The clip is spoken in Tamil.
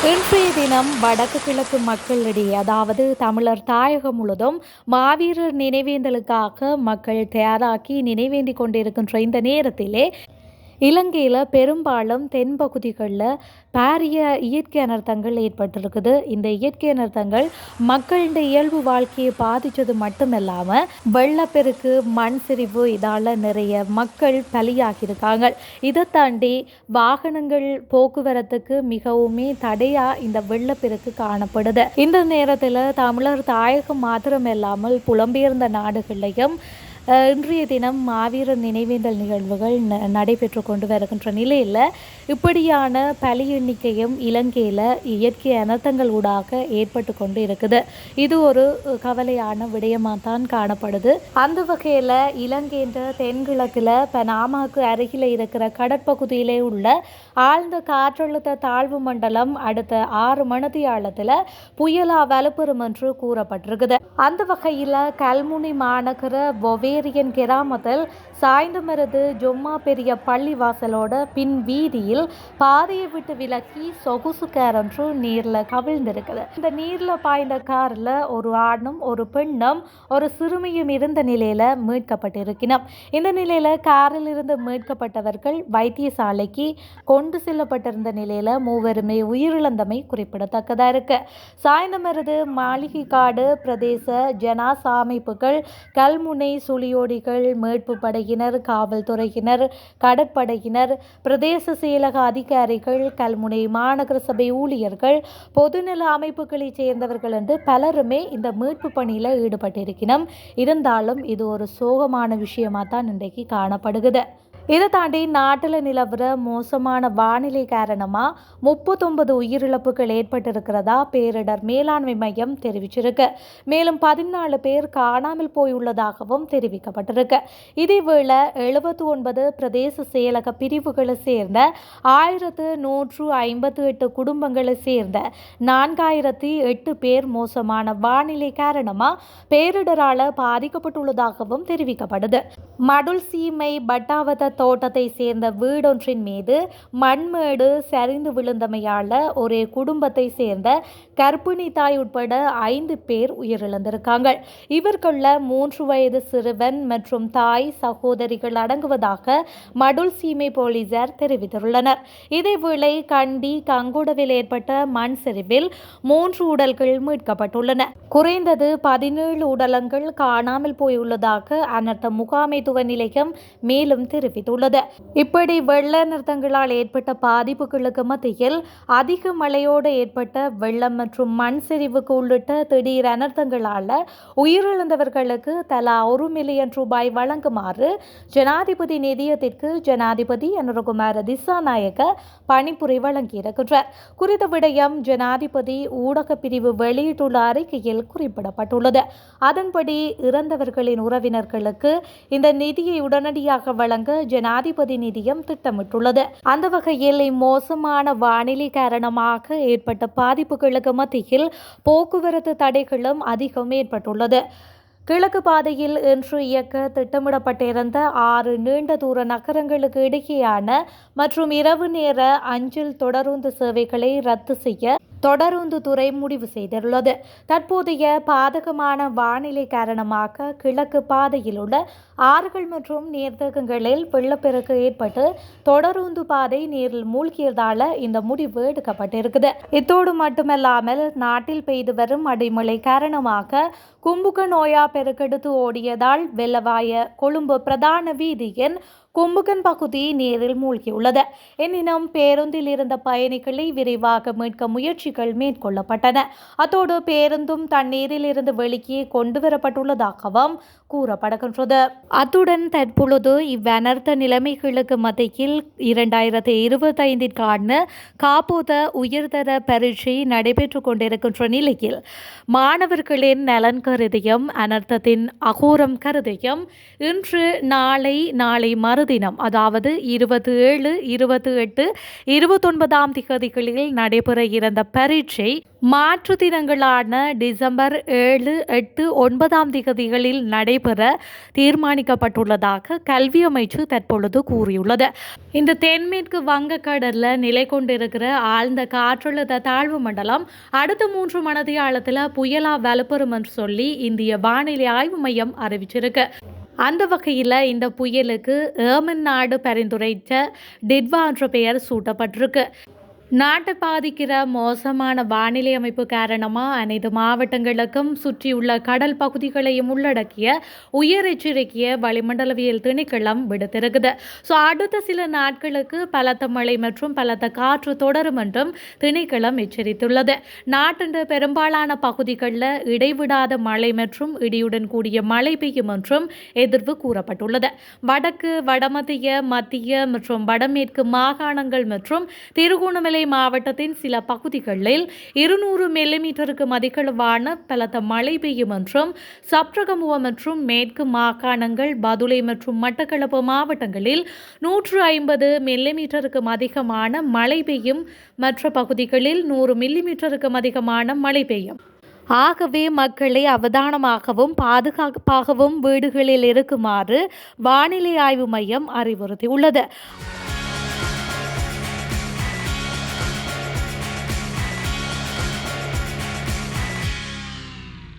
இன்றைய தினம் வடக்கு கிழக்கு மக்களிடையே அதாவது தமிழர் தாயகம் முழுதும் மாவீரர் நினைவேந்தலுக்காக மக்கள் தயாராக்கி நினைவேந்தி கொண்டிருக்கின்ற இந்த நேரத்திலே இலங்கையில் பெரும்பாலும் தென்பகுதிகளில் பாரிய இயற்கை அனர்த்தங்கள் ஏற்பட்டிருக்குது. இந்த இயற்கை அனர்த்தங்கள் மக்களின் இயல்பு வாழ்க்கையை பாதித்தது மட்டும் இல்லாமல் வெள்ளப்பெருக்கு மண் சரிவு இதால் நிறைய மக்கள் பலியாகியிருக்காங்க. இதை தாண்டி வாகனங்கள் போக்குவரத்துக்கு மிகவுமே தடையாக இந்த வெள்ளப்பெருக்கு காணப்படுது. இந்த நேரத்தில் தமிழர் தாயகம் மாத்திரமில்லாமல் புலம்பெயர்ந்த நாடுகளையும் இன்றைய தினம் மாவீரர் நினைவேந்தல் நிகழ்வுகள் ந- நடைபெற்று கொண்டு வருகின்ற நிலையில் இப்படியான பலி எண்ணிக்கையும் இலங்கையில் இயற்கை அனர்த்தங்கள் ஊடாக ஏற்பட்டு கொண்டு இருக்குது. இது ஒரு கவலையான விடயமாக தான் காணப்படுது. அந்த வகையில் இலங்கைன்ற தென்கிழக்கில் பனாமாவுக்கு அருகில் இருக்கிற கடற்பகுதியிலே உள்ள ஆழ்ந்த காற்றழுத்த தாழ்வு மண்டலம் அடுத்த ஆறு மணித்தியாலத்தில் புயலா வலுப்பெறும் என்று கூறப்பட்டிருக்குது. அந்த வகையில் கல்முனை மாநகர பொவேரியன் கிராமத்தில் சாய்ந்தமருது ஜொம்மா பெரிய பள்ளி வாசலோட பின் வீதியில் பாதையை விட்டு விலக்கி சொகுசு கார் ஒன்று நீரில் கவிழ்ந்திருக்குது. இந்த நீரில் பாய்ந்த காரில் ஒரு ஆணும் ஒரு பெண்ணும் ஒரு சிறுமியும் இருந்த நிலையில் மீட்கப்பட்டிருக்கணும் இந்த நிலையில் காரில் இருந்து மீட்கப்பட்டவர்கள் வைத்தியசாலைக்கு கொண்டு செல்லப்பட்டிருந்த நிலையில் மூவருமே உயிரிழந்தமை குறிப்பிடத்தக்கதாக இருக்கு. சாய்ந்தமிருது மாளிகை காடு பிரதேச ஜனாச அமைப்புகள் கல்முனை சுழி சுழியோடிகள் மீட்பு படையினர் காவல்துறையினர் கடற்படையினர் பிரதேச செயலக அதிகாரிகள் கல்முனை மாநகர சபை ஊழியர்கள் பொதுநல அமைப்புகளைச் சேர்ந்தவர்கள் என்று பலருமே இந்த மீட்பு பணியில் ஈடுபட்டிருக்கிறோம் இருந்தாலும் இது ஒரு சோகமான விஷயமாக தான் இன்றைக்கு காணப்படுகிறது. இதை தாண்டி நாட்டில் நிலவுற மோசமான வானிலை காரணமாக முப்பத்தொன்பது உயிரிழப்புகள் ஏற்பட்டிருக்கிறதா பேரிடர் மேலாண்மை மையம் தெரிவிச்சிருக்கு. மேலும் பதினாலு பேர் காணாமல் போயுள்ளதாகவும் தெரிவிக்கப்பட்டிருக்கு. இதேவேளை எழுபத்தி ஒன்பது பிரதேச செயலக பிரிவுகளை சேர்ந்த ஆயிரத்து நூற்று ஐம்பத்து எட்டு குடும்பங்களை சேர்ந்த நான்காயிரத்தி எட்டு பேர் மோசமான வானிலை காரணமாக பேரிடரால் பாதிக்கப்பட்டுள்ளதாகவும் தெரிவிக்கப்படுது. மடுல் சீமை பட்டாவத தோட்டத்தை சேர்ந்த வீடொன்றின் மீது மண்மேடு சரிந்து விழுந்தமையால ஒரே குடும்பத்தை சேர்ந்த கர்ப்பிணி தாய் உட்பட ஐந்து பேர் உயிரிழந்திருக்காங்க. இவர்களில் மூன்று வயது சிறுவன் மற்றும் தாய் சகோதரிகள் அடங்குவதாக மடுல் சீமை போலீசார் தெரிவித்துள்ளனர். இதேவேளை கண்டி கங்குடவில் ஏற்பட்ட மண் சரிவில் மூன்று உடல்கள் மீட்கப்பட்டுள்ளன. குறைந்தது பதினேழு உடலங்கள் காணாமல் போயுள்ளதாக அனர்த்த முகாமைத்துவ நிலையம் மேலும் தெரிவித்துள்ளது. இப்படி வெள்ள நிறுத்தங்களால் ஏற்பட்ட பாதிப்புகளுக்கு மத்தியில் அதிக மழையோடு ஏற்பட்ட வெள்ளம் மற்றும் மண் சரிவுக்கு உள்ளிட்ட திடீர் அனர்த்தங்களால் உயிரிழந்தவர்களுக்கு தலா ஒரு மில்லியன் ரூபாய் வழங்குமாறு ஜனாதிபதி நிதியத்திற்கு ஜனாதிபதி அனுரகுமார திசாநாயக்க பணிப்புரை வழங்கியிருக்கின்றார். குறித்த விடயம் ஜனாதிபதி ஊடக பிரிவு வெளியிட்டுள்ள அறிக்கையில் குறிப்பிடப்பட்டுள்ளது. அதன்படி இறந்தவர்களின் உறவினர்களுக்கு இந்த நிதியை உடனடியாக வழங்க ஜனாதிபதி நிதியம் திட்டமிட்டுள்ளது. அந்த வகையில் இம்மோசமான வானிலை காரணமாக ஏற்பட்ட பாதிப்புகளுக்கு மத்தியில் போக்குவரத்து தடைகளும் அதிகம் ஏற்பட்டுள்ளது. கிழக்கு பாதையில் இன்று இயக்க திட்டமிடப்பட்டிருந்த ஆறு நீண்ட தூர நகரங்களுக்கு இடையேயான மற்றும் இரவு நேர அஞ்சல் தொடருந்து சேவைகளை ரத்து செய்ய தொடருந்து துறை முடிவு செய்துள்ளது. தற்போதைய பாதகமான வானிலை காரணமாக கிழக்கு பாதையில் உள்ள ஆறுகள் மற்றும் நீர்த்தகங்களில் வெள்ளப்பெருக்கு ஏற்பட்டு தொடருந்து பாதை நீரில் மூழ்கியதால இந்த முடிவு எடுக்கப்பட்டிருக்குது. இத்தோடு மட்டுமல்லாமல் நாட்டில் பெய்து வரும் அடைமழை காரணமாக கும்புக நோயா பெருக்கெடுத்து ஓடியதால் வெள்ளவாய கொழும்பு பிரதான வீதியின் கும்புகன் பகுதி நீரில் மூழ்கியுள்ளது. எனினும் பேருந்தில் இருந்த பயணிகளை விரைவாக மீட்க முயற்சிகள் மேற்கொள்ளப்பட்டன. அத்தோடு பேருந்தும் தண்ணீரில் இருந்து வெளியே கொண்டு வரப்பட்டுள்ளதாகவும் கூறப்படுகின்றது. அத்துடன் தற்பொழுது இவ்வனர்த்த நிலைமைகளுக்கு மத்தியில் இரண்டாயிரத்தி இருபத்தைந்திற்கான காப்போத உயர்தர பரீட்சை நடைபெற்று கொண்டிருக்கின்ற நிலையில் மாணவர்களின் நலன் கருதியும் அனர்த்தத்தின் அகோரம் கருதியும் இன்று நாளை நாளை மறுதினம் அதாவது இருபது ஏழு இருபத்தி எட்டு இருபத்தொன்பதாம் திகதிகளில் நடைபெற இருந்த பரீட்சை மாற்று தினங்களான டிசம்பர் ஏழு எட்டு ஒன்பதாம் திகதிகளில் நடைபெற தீர்மானிக்கப்பட்டுள்ளதாக கல்வி அமைச்சு தற்பொழுது கூறியுள்ளது. இந்த தென்மேற்கு வங்கக்கடலில் நிலை கொண்டிருக்கிற ஆழ்ந்த காற்றழுத்த தாழ்வு மண்டலம் அடுத்த மூன்று மணதியாளத்தில் புயலா வலுப்பெறும் என்று சொல்லி இந்திய வானிலை ஆய்வு மையம் அறிவிச்சிருக்கு. அந்த வகையில் இந்த புயலுக்கு ஏமன் நாடு பரிந்துரைத்த டிட்வா என்ற பெயர் சூட்டப்பட்டிருக்கு. நாட்டை பாதிக்கிற மோசமான வானிலை அமைப்பு காரணமாக அனைத்து மாவட்டங்களுக்கும் சுற்றியுள்ள கடல் பகுதிகளையும் உள்ளடக்கிய உயர் எச்சரிக்கைய வளிமண்டலவியல் திணைக்களம் விடுத்திருக்குது. ஸோ அடுத்த சில நாட்களுக்கு பலத்த மழை மற்றும் பலத்த காற்று தொடரும் என்றும் திணைக்களம் எச்சரித்துள்ளது. நாட்டின் பெரும்பாலான பகுதிகளில் இடைவிடாத மழை மற்றும் இடியுடன் கூடிய மழை பெய்யும் என்றும் எதிர்வு கூறப்பட்டுள்ளது. வடக்கு வடமத்திய மத்திய மற்றும் வடமேற்கு மாகாணங்கள் மற்றும் திருகோணமலை மாவட்டத்தின் சில பகுதிகளில் இருநூறு மில்லிமீட்டருக்கு அதிகளவான பலத்த மழை பெய்யும் என்றும் சப்ரகமுவ மற்றும் மேற்கு மாகாணங்கள் பதுளை மற்றும் மட்டக்களப்பு மாவட்டங்களில் நூற்று ஐம்பது மில்லிமீட்டருக்கு அதிகமான மழை பெய்யும். மற்ற பகுதிகளில் நூறு மில்லிமீட்டருக்கு அதிகமான மழை பெய்யும். ஆகவே மக்களை அவதானமாகவும் பாதுகாப்பாகவும் வீடுகளில் இருக்குமாறு வானிலை ஆய்வு மையம் அறிவுறுத்தியுள்ளது.